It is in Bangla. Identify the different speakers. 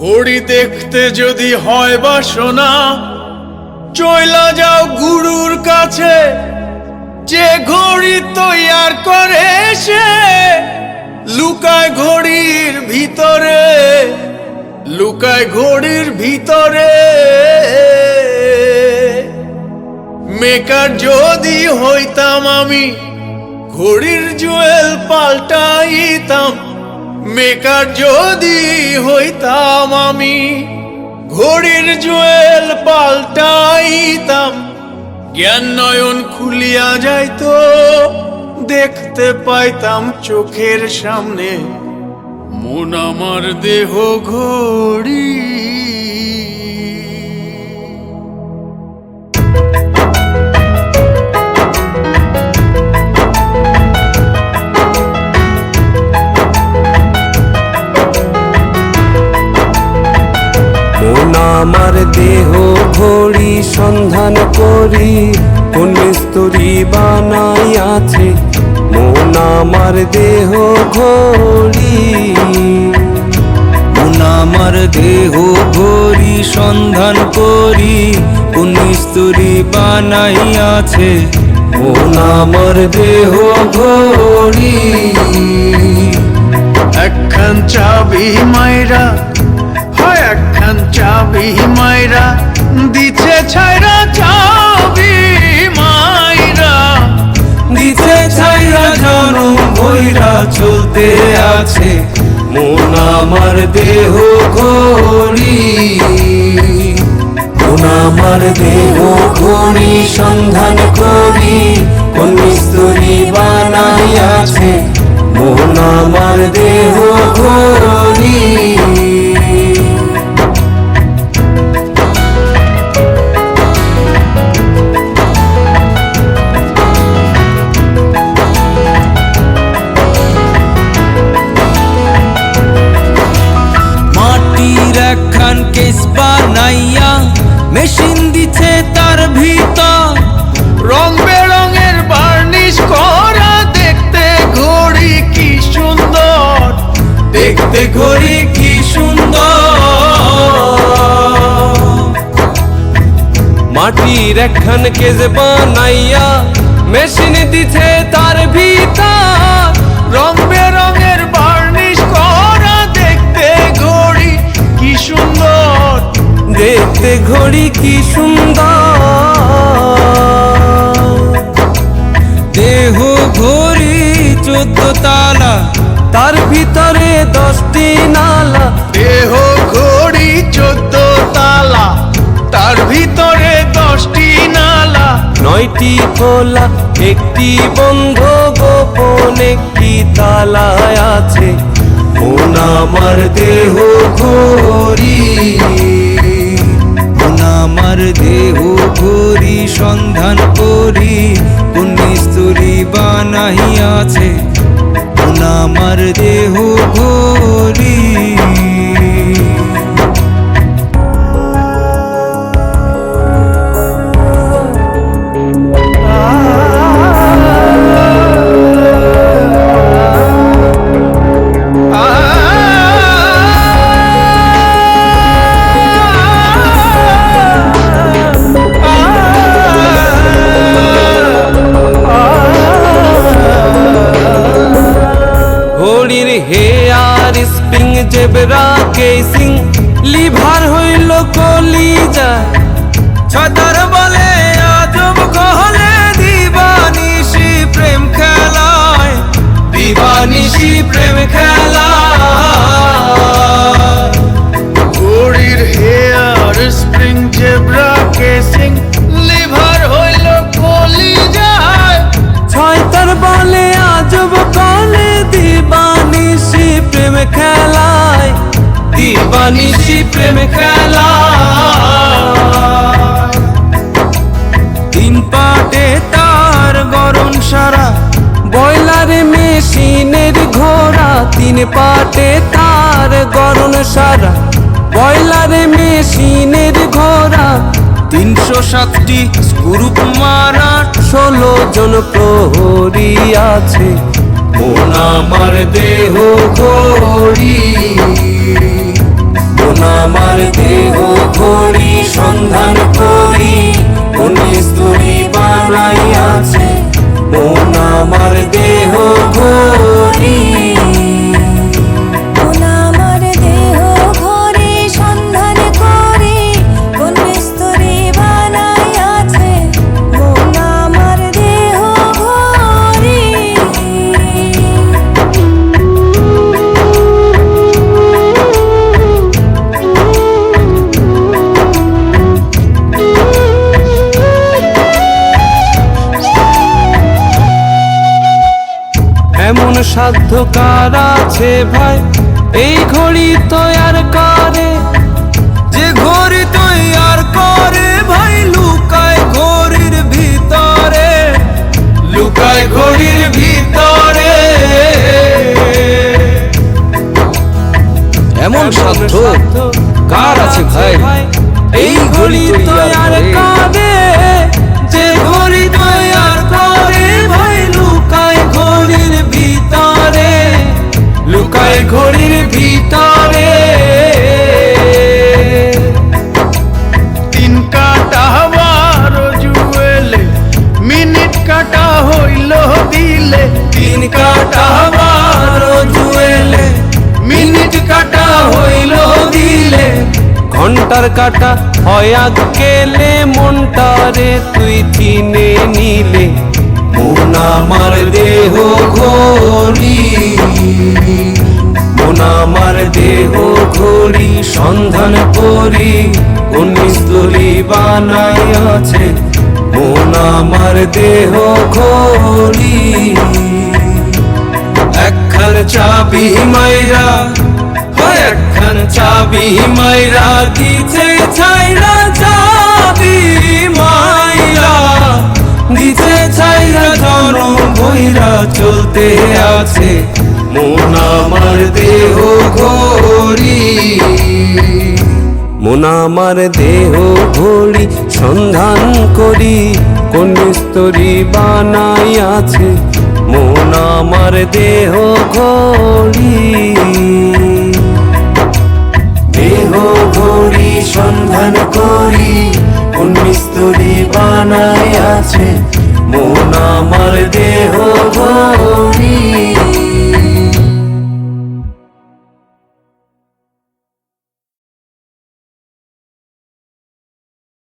Speaker 1: ঘড়ি দেখতে যদি হয় বাসনা, চইলা যাও গুরুর কাছে। যে ঘড়ি তৈয়ার করে সে লুকায় ঘড়ির ভিতরে, লুকায় ঘড়ির ভিতরে। মেকার যদি হইতাম আমি, ঘড়ির জুয়েল পাল্টাইতাম। মেকার যদি হইতাম আমি, ঘড়ির জুয়েল পাল্টাইতাম। জ্ঞান নয়ন খুলিয়া যাইত, দেখতে পাইতাম চোখের সামনে। মন আমার দেহ ঘড়ি
Speaker 2: আমার দেহ ঘড়ি সন্ধান করি, কোন বানাই আছে? মন আমার দেহ ঘড়ি
Speaker 3: মন আমার দেহ ঘড়ি সন্ধান করি, কোন বানাই আছে?
Speaker 2: মন আমার দেহ ঘড়ি
Speaker 1: একখান চাবি মাইরা একখান চাবি মাইরা দিছে ছাইরা চাবি মাইরা।
Speaker 2: দিতে ছাইরা জনম ভৈরা চলতে আছে, মন আমার দেহ ঘড়ি। মন আমার দেহ ঘড়ি, সন্ধান করি কোন মিস্তুরি বানাই আছে, মন আমার দেহ
Speaker 3: মেশিন দিছে তার ভিতর।
Speaker 1: রং বেরঙের বার্নিশ করা দেখতে ঘড়ি কি সুন্দর।
Speaker 2: দেখতে ঘড়ি কি সুন্দর। মাটির একখান কেজ বানাইয়া মেশিন দিছে তার ভিতর।
Speaker 1: রং বেরঙের ঘড়ি কি সুন্দর?
Speaker 3: দেহ ঘড়ি চোদ্দ তালা
Speaker 2: তার ভিতরে দশটি নালা।
Speaker 1: দেহ ঘড়ি চোদ্দ তালা তার ভিতরে দশটি নালা।
Speaker 2: নয়টি খোলা একটি বন্ধ গোপন একটি তালায় আছে। মন আমার দেহ ঘড়ি
Speaker 3: দেহ করি সন্ধান করি কোন মিস্তুরি বানাই আছে আমার দেহ ঘড়ি
Speaker 2: ঘড়ির hair spring zebra casing, lever হইল কলিজা।
Speaker 3: ছতার বলে আজব কহলে দিবানিশি প্রেম খেলায়,
Speaker 2: দিবানিশি প্রেম খেলা
Speaker 1: ঘড়ির hair spring zebra casing, lever হইল কলি যায়
Speaker 2: ছয় বলে আজব কলে দিবানিশি প্রেম খেলায়
Speaker 3: তিন পাটে তার গরম সারা
Speaker 2: বয়লার মেশিনের ঘোড়া। তিন পাটে তার গরম সারা বয়লার মেশিনের ঘোড়া।
Speaker 3: তিনশো সাতটি গ্রুপ মারা,
Speaker 2: ষোলো জন প্রহরী আছে। মন আমার দেহ মন আমার দেহ করি
Speaker 4: সন্ধান করি কোন স্তরি বানাই আছে।
Speaker 2: সাধ্য কার আছে ভাই এই ঘড়ি তৈয়ার করে।
Speaker 3: যে ঘড়ি তৈয়ার করে ভাই লুকায় ঘড়ির ভিতরে।
Speaker 1: লুকায় ঘড়ির ভিতরে।
Speaker 3: এমন সাধ্য কার আছে ভাই
Speaker 2: এই ঘড়ি তৈয়ার করে।
Speaker 1: দিলে
Speaker 2: তিন কাটা বারো জুয়েলে।
Speaker 1: মিনিট কাটা হইল দিলে।
Speaker 2: ঘণ্টার কাটা হয় গেলে মনটারে তুই চিনে নিলে। মন আমার দেহ ঘড়ি মন আমার দেহ ঘড়ি সন্ধান করি। কোন স্তরি বানাই আছে। মন আমার দেহ ঘড়ি চাবি মাইরা, হয় একখান চাবি মাইরা, দিছে ছাইরা চাবি মাইরা, দিছে ছাইরা জন ভৈরা চলতে আছে, মন আমার দেহ ঘড়ি। মন আমার দেহ ঘড়ি সন্ধান করি, কোন স্তরি বানাই আছে আমার দেহ ঘড়ি। দেহ ঘড়ি সন্ধান করি উনিশ বানায় আছে মন আমার দেহ ঘড়ি।